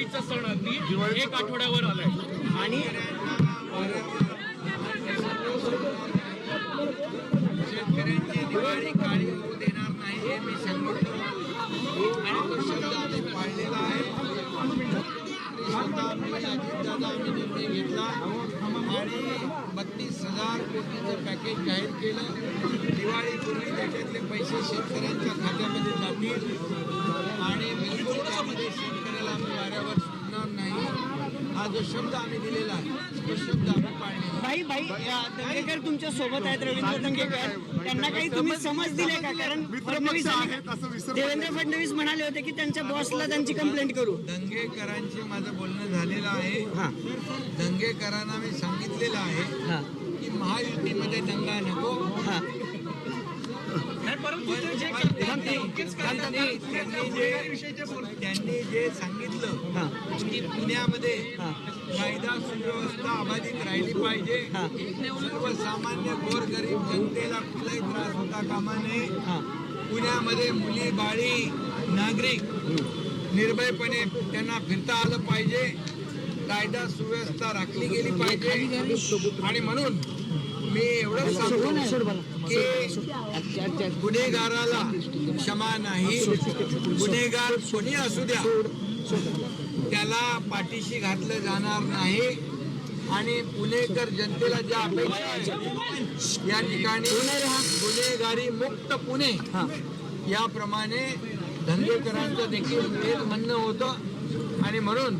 दिवाळीचा सण अगदी एक आठवड्यावर आलाय. आणि शेतकऱ्यांची दिवाळी काळी होऊ देणार नाही हे मी सांगितलं आणि तो शब्द आम्ही पाळलेला आहे. स्वतः आम्ही अजितदादा आम्ही निर्णय घेतला. आणि बत्तीस हजार कोटीचं पॅकेज जाहीर केलं. दिवाळीपूर्वी त्याच्यातले पैसे शेतकऱ्यांच्या खात्यामध्ये जातील आणि बिलकुल त्यामध्ये शेतकऱ्याला आम्ही वाऱ्यावर सोडणार नाही हा जो शब्द आम्ही दिलेला आहे तो शब्द आम्ही पाळलेला आहे. भाई भाई या दंगेकर तुमच्यासोबत आहेत रवींद्र दंगेकर. त्यांना काही तुम्ही समज दिले का? कारण फडणवीस देवेंद्र फडणवीस म्हणाले होते की त्यांच्या बॉसला त्यांची कंप्लेंट करू. दंगेकरांशी माझं बोलणं झालेलं आहे. हा. दंगेकरांना मी सांगितलेलं आहे हा. की महायुतीमध्ये दंगा नको. पण त्यांनी जे त्यांनी जे सांगितलं हा. की पुण्यामध्ये. कायदा सुव्यवस्था अबाधित राहिली पाहिजे. सर्वसामान्य गोरगरीब जनतेला कुठलाही त्रास होता कामा नये. हा. पुण्यामध्ये मुली बाळी नागरिक निर्भयपणे त्यांना फिरता आलं पाहिजे. कायदा सुव्यवस्था राखली गेली पाहिजे. आणि म्हणून मी एवढं सांगतो की गुन्हेगाराला क्षमा नाही. गुन्हेगार कोणी असू द्या त्याला पाठीशी घातलं जाणार नाही. आणि पुणेकर जनतेला ज्या अपेक्षा आहेत या ठिकाणी गुन्हेगारी मुक्त पुणे याप्रमाणे धंदेकरांचं देखील तेच म्हणणं होतं. आणि म्हणून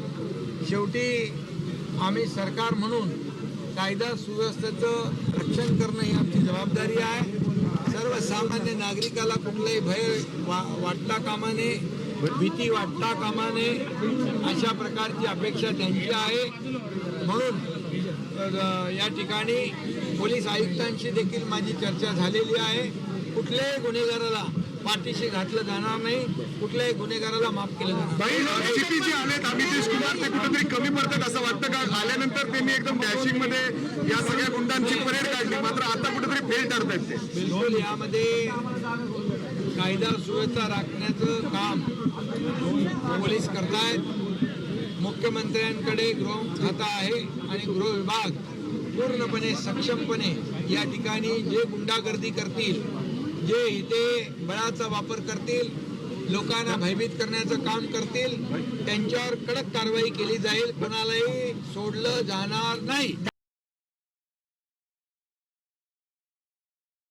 शेवटी आम्ही सरकार म्हणून कायदा सुव्यवस्थेचं रक्षण करणं ही आमची जबाबदारी आहे. सर्वसामान्य नागरिकाला कुठलाही भय वा वाटता कामा नये भीती वाटता कामा नये अशा प्रकारची अपेक्षा त्यांची आहे. म्हणून या ठिकाणी पोलीस आयुक्तांशी देखील माझी चर्चा झालेली आहे. कुठल्याही गुन्हेगाराला पाठीशी घातलं जाणार नाही. कुठल्याही गुन्हेगाराला माफ केलं जाणार नाही. भाई एसीपी जे आलेत अमितेश कुमार ते कुठेतरी कमी पडतात असं वाटतं का? आल्यानंतर त्यांनी एकदम डॅशिंगमध्ये या सगळ्या गुंडांची परेड काढली. मात्र आता कुठेतरी फेल ठरत ते. यामध्ये कायदा सुव्यवस्था राखण्याचं काम पोलीस करतायत. मुख्यमंत्र्यांकडे गृह खाता आहे आणि गृह विभाग पूर्णपणे सक्षमपणे या ठिकाणी जे गुंडागर्दी करतील जे इथे बळाचा वापर करतील लोकांना भयभीत करण्याचं काम करतील त्यांच्यावर कडक कारवाई केली जाईल कोणालाही सोडलं जाणार नाही.